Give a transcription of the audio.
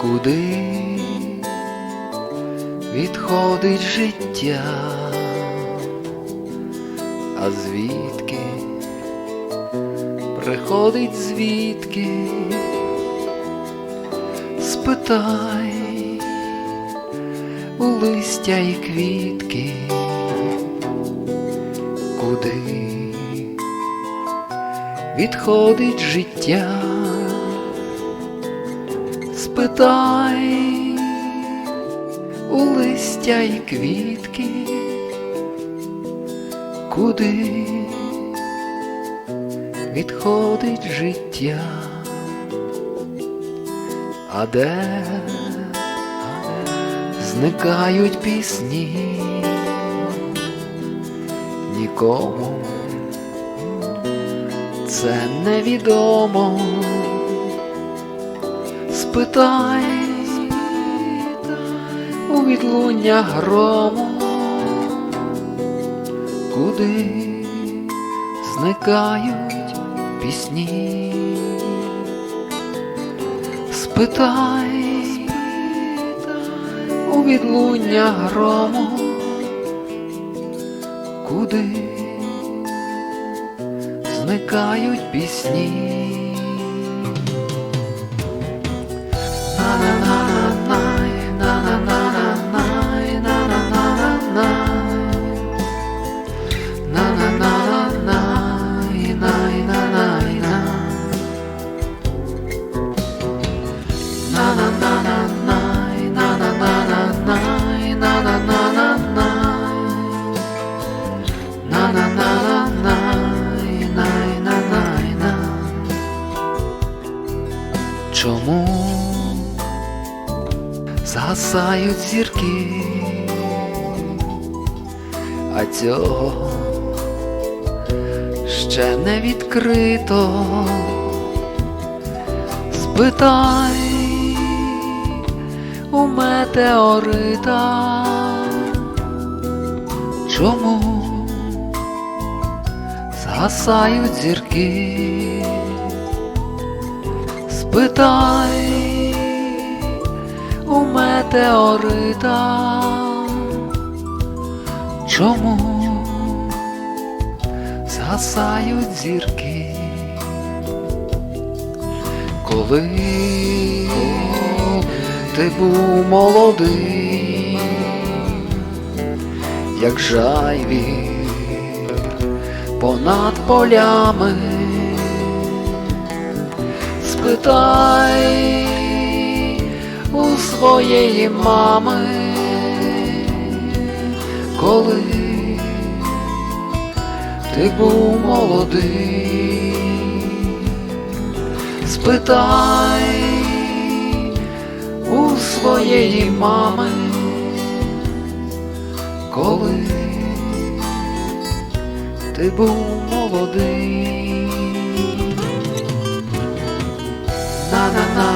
Куди відходить життя, а звідки приходить звідки? Спитай у листя і квітки, куди відходить життя? Спитай у листя й квітки, куди відходить життя, а де зникають пісні, нікому це невідомо. Спитай у відлуння грому, куди зникають пісні, спитай у відлуння грому, куди зникають пісні. Чому згасають зірки, а цього ще не відкрито. Спитай у метеорита, чому згасають зірки. Спитай у метеорита, чому згасають зірки, коли ти був молодий, як жайвір понад полями. Спитай у своєї мами, коли ти був молодий, спитай у своєї мами, коли ти був молодий. на